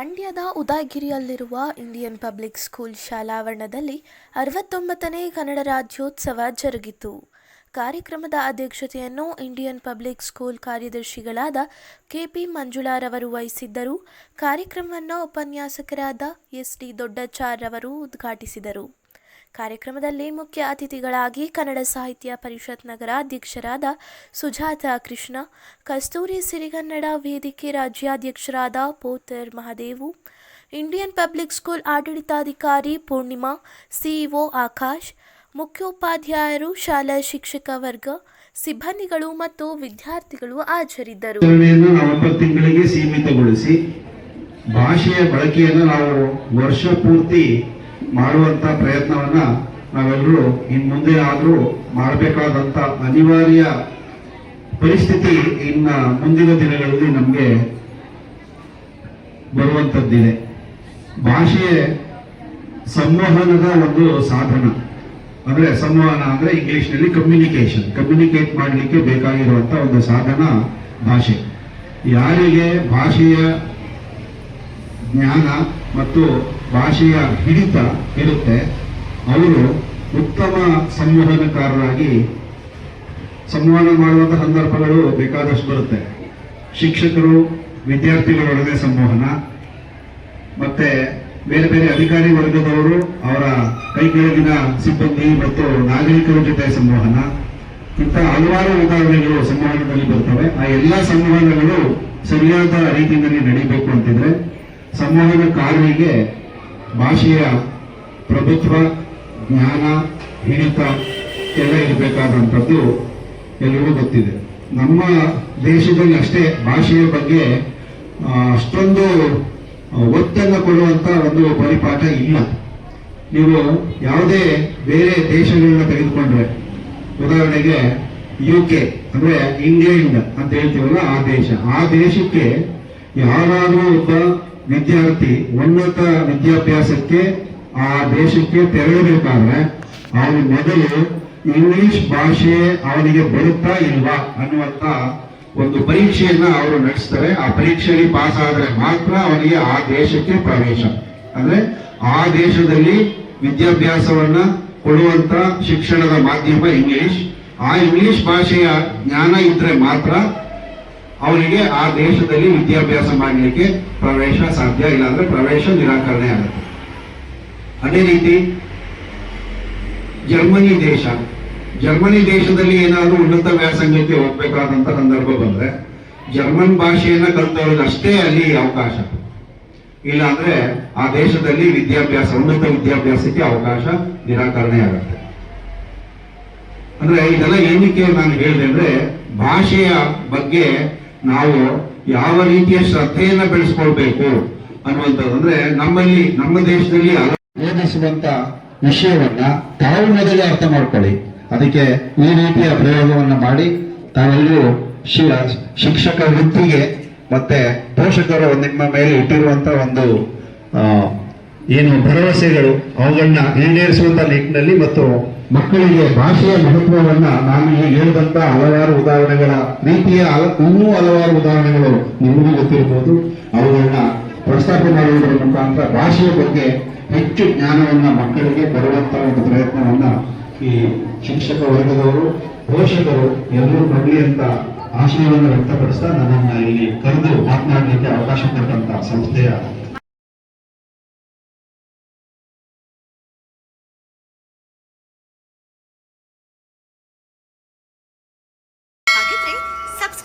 ಮಂಡ್ಯದ ಉದಯಗಿರಿಯಲ್ಲಿರುವ Indian public school ಶಾಲಾವರಣದಲ್ಲಿ ಅರವತ್ತೊಂಬತ್ತನೇ ಕನ್ನಡ ರಾಜ್ಯೋತ್ಸವ ಜರುಗಿತು. ಕಾರ್ಯಕ್ರಮದ ಅಧ್ಯಕ್ಷತೆಯನ್ನು ಇಂಡಿಯನ್ ಪಬ್ಲಿಕ್ ಸ್ಕೂಲ್ ಕಾರ್ಯದರ್ಶಿಗಳಾದ ಕೆಪಿ ಮಂಜುಳಾರವರು ವಹಿಸಿದ್ದರು. ಕಾರ್ಯಕ್ರಮವನ್ನು ಉಪನ್ಯಾಸಕರಾದ ಎಸ್ ಡಿ ದೊಡ್ಡಚಾರ್ ರವರು ಉದ್ಘಾಟಿಸಿದರು. ಕಾರ್ಯಕ್ರಮದಲ್ಲಿ ಮುಖ್ಯ ಅತಿಥಿಗಳಾಗಿ ಕನ್ನಡ ಸಾಹಿತ್ಯ ಪರಿಷತ್ ನಗರ ಅಧ್ಯಕ್ಷರಾದ ಸುಜಾತ ಕೃಷ್ಣ, ಕಸ್ತೂರಿ ಸಿರಿಗನ್ನಡ ವೇದಿಕೆ ರಾಜ್ಯಾಧ್ಯಕ್ಷರಾದ ಪೋತರ್ ಮಹಾದೇವು, ಇಂಡಿಯನ್ ಪಬ್ಲಿಕ್ ಸ್ಕೂಲ್ ಆಡಳಿತಾಧಿಕಾರಿ ಪೂರ್ಣಿಮಾ, ಸಿಇಒ ಆಕಾಶ್, ಮುಖ್ಯೋಪಾಧ್ಯಾಯರು ಶಾಲಾ ಶಿಕ್ಷಕ ವರ್ಗ, ಸಿಬ್ಬಂದಿಗಳು ಮತ್ತು ವಿದ್ಯಾರ್ಥಿಗಳು ಹಾಜರಿದ್ದರು. ಭಾಷೆಯ ಬಳಕೆಯನ್ನು ನಾವು ವರ್ಷ ಪೂರ್ತಿ ಮಾಡುವಂತ ಪ್ರಯತ್ನವನ್ನ ನಾವೆಲ್ಲರೂ ಇನ್ ಮುಂದೆ ಆದರೂ ಮಾಡಬೇಕಾದಂತ ಅನಿವಾರ್ಯ ಪರಿಸ್ಥಿತಿ ಇನ್ನ ಮುಂದಿನ ದಿನಗಳಲ್ಲಿ ನಮಗೆ ಬರುವಂತದ್ದಿದೆ. ಭಾಷೆ ಸಂವಹನದ ಒಂದು ಸಾಧನ. ಅಂದ್ರೆ ಸಂವಹನ ಅಂದ್ರೆ ಇಂಗ್ಲಿಷ್ನಲ್ಲಿ ಕಮ್ಯುನಿಕೇಶನ್ ಕಮ್ಯುನಿಕೇಟ್ ಮಾಡಲಿಕ್ಕೆ ಬೇಕಾಗಿರುವಂತ ಒಂದು ಸಾಧನ ಭಾಷೆ. ಯಾರಿಗೆ ಭಾಷೆಯ ಜ್ಞಾನ ಮತ್ತು ಭಾಷೆಯ ಹಿಡಿತ ಇರುತ್ತೆ ಅವರು ಉತ್ತಮ ಸಂವಹನಕಾರರಾಗಿ ಸಂವಹನ ಮಾಡುವಂಥ ಸಂದರ್ಭಗಳು ಬೇಕಾದಷ್ಟು ಬರುತ್ತೆ. ಶಿಕ್ಷಕರು, ವಿದ್ಯಾರ್ಥಿಗಳೊಡನೆ ಸಂವಹನ, ಮತ್ತೆ ಬೇರೆ ಬೇರೆ ಅಧಿಕಾರಿ ವರ್ಗದವರು ಅವರ ಕೈಕೆಳಗಿನ ಸಿಬ್ಬಂದಿ ಮತ್ತು ನಾಗರಿಕರ ಜೊತೆ ಸಂವಹನ. ಇಂಥ ಹಲವಾರು ಉದಾಹರಣೆಗಳು ಸಂವಹನದಲ್ಲಿ ಬರ್ತವೆ. ಆ ಎಲ್ಲ ಸಂವಹನಗಳು ಸರಿಯಾದ ರೀತಿಯಲ್ಲಿ ನಡೀಬೇಕು ಅಂತಿದ್ರೆ ಸಂವಹನಕಾರರಿಗೆ ಭಾಷೆಯ ಪ್ರಭುತ್ವ, ಜ್ಞಾನ, ಹಿಡಿತ ಎಲ್ಲ ಇರಬೇಕಾದಂಥದ್ದು ಎಲ್ಲರಿಗೂ ಗೊತ್ತಿದೆ. ನಮ್ಮ ದೇಶದಲ್ಲಿ ಅಷ್ಟೇ ಭಾಷೆಯ ಬಗ್ಗೆ ಅಷ್ಟೊಂದು ಒತ್ತನ್ನು ಕೊಡುವಂತ ಒಂದು ಪರಿಪಾಠ ಇಲ್ಲ. ನೀವು ಯಾವುದೇ ಬೇರೆ ದೇಶಗಳನ್ನ ತೆಗೆದುಕೊಂಡ್ರೆ, ಉದಾಹರಣೆಗೆ ಯು ಕೆ ಅಂದ್ರೆ ಇಂಗ್ಲೆಂಡ್ ಅಂತ ಹೇಳ್ತೀವಲ್ಲ ಆ ದೇಶ. ಆ ದೇಶಕ್ಕೆ ಯಾರಾದರೂ ಒಬ್ಬ ವಿದ್ಯಾರ್ಥಿ, ಉನ್ನತ ವಿದ್ಯಾಭ್ಯಾಸಕ್ಕೆ, ಆ ದೇಶಕ್ಕೆ ತೆರಳಬೇಕಾದ್ರೆ, ಅವನು ಮೊದಲು ಇಂಗ್ಲಿಷ್ ಭಾಷೆ ಅವನಿಗೆ ಬರುತ್ತಾ ಇಲ್ವಾ ಅನ್ನುವಂತ ಒಂದು ಪರೀಕ್ಷೆಯನ್ನ ಅವರು ನಡೆಸ್ತಾರೆ. ಆ ಪರೀಕ್ಷೆಯಲ್ಲಿ ಪಾಸ್ ಆದ್ರೆ ಮಾತ್ರ ಅವನಿಗೆ ಆ ದೇಶಕ್ಕೆ ಪ್ರವೇಶ. ಅಂದ್ರೆ ಆ ದೇಶದಲ್ಲಿ ವಿದ್ಯಾಭ್ಯಾಸವನ್ನ ಕೊಡುವಂತ ಶಿಕ್ಷಣದ ಮಾಧ್ಯಮ ಇಂಗ್ಲಿಷ್. ಆ ಇಂಗ್ಲಿಷ್ ಭಾಷೆಯ ಜ್ಞಾನ ಇದ್ರೆ ಮಾತ್ರ ಅವನಿಗೆ ಆ ದೇಶದಲ್ಲಿ ವಿದ್ಯಾಭ್ಯಾಸ ಮಾಡಲಿಕ್ಕೆ ಪ್ರವೇಶ ಸಾಧ್ಯ ಇಲ್ಲ ಅಂದ್ರೆ ಪ್ರವೇಶ ನಿರಾಕರಣೆ ಆಗುತ್ತೆ. ಅದೇ ರೀತಿ ಜರ್ಮನಿ ದೇಶ. ಜರ್ಮನಿ ದೇಶದಲ್ಲಿ ಏನಾದರೂ ಉನ್ನತ ವ್ಯಾಸಂಗಕ್ಕೆ ಹೋಗ್ಬೇಕಾದಂತ ಸಂದರ್ಭ ಬಂದ್ರೆ ಜರ್ಮನ್ ಭಾಷೆಯನ್ನ ಕಲಿತವ್ರಿಗೆ ಅಷ್ಟೇ ಅಲ್ಲಿ ಅವಕಾಶ. ಇಲ್ಲ ಅಂದ್ರೆ ಆ ದೇಶದಲ್ಲಿ ವಿದ್ಯಾಭ್ಯಾಸ, ಉನ್ನತ ವಿದ್ಯಾಭ್ಯಾಸಕ್ಕೆ ಅವಕಾಶ ನಿರಾಕರಣೆ ಆಗುತ್ತೆ. ಅಂದ್ರೆ ಇದೆಲ್ಲ ಏನಕ್ಕೆ ನಾನು ಹೇಳಿದೆ ಅಂದ್ರೆ ಭಾಷೆಯ ಬಗ್ಗೆ ನಾವು ಯಾವ ರೀತಿಯ ಶ್ರದ್ಧೆಯನ್ನ ಬೆಳೆಸ್ಕೊಳ್ಬೇಕು ಅನ್ನುವಂಥದ್ದು. ಅಂದ್ರೆ ನಮ್ಮಲ್ಲಿ, ನಮ್ಮ ದೇಶದಲ್ಲಿ ಬೋಧಿಸುವಂತ ವಿಷಯವನ್ನ ತಾವು ಮೊದಲೇ ಅರ್ಥ ಮಾಡ್ಕೊಳ್ಳಿ. ಅದಕ್ಕೆ ಈ ರೀತಿಯ ಪ್ರಯೋಗವನ್ನ ಮಾಡಿ, ತಾವೆಲ್ಲರೂ ಶಿಕ್ಷಕ ವೃತ್ತಿಗೆ ಮತ್ತೆ ಪೋಷಕರು ನಿಮ್ಮ ಮೇಲೆ ಇಟ್ಟಿರುವಂತ ಒಂದು ಏನು ಭರವಸೆಗಳು ಅವುಗಳನ್ನ ಈಡೇರಿಸುವಂತ ನಿಟ್ಟಿನಲ್ಲಿ ಮತ್ತು ಮಕ್ಕಳಿಗೆ ಭಾಷೆಯ ಮಹತ್ವವನ್ನ ನಾನು ಈಗ ಹೇಳಿದಂತ ಹಲವಾರು ಉದಾಹರಣೆಗಳ ರೀತಿಯ ಇನ್ನೂ ಹಲವಾರು ಉದಾಹರಣೆಗಳು ನಿಮಗೂ ಗೊತ್ತಿರಬಹುದು. ಅವುಗಳನ್ನ ಪ್ರಸ್ತಾಪ ಮಾಡುವುದರ ಮುಖಾಂತರ ಭಾಷೆಯ ಬಗ್ಗೆ ಹೆಚ್ಚು ಜ್ಞಾನವನ್ನ ಮಕ್ಕಳಿಗೆ ಬರುವಂತ ಒಂದು ಪ್ರಯತ್ನವನ್ನ ಈ ಶಿಕ್ಷಕ ವರ್ಗದವರು, ಪೋಷಕರು ಎಲ್ಲರೂ ಬರಲಿ ಅಂತ ಆಶಯವನ್ನು ವ್ಯಕ್ತಪಡಿಸ್ತಾ ನನ್ನನ್ನ ಇಲ್ಲಿ ಕರೆದು ಮಾತನಾಡಲಿಕ್ಕೆ ಅವಕಾಶ ಕೊಟ್ಟಂತ ಸಂಸ್ಥೆಯ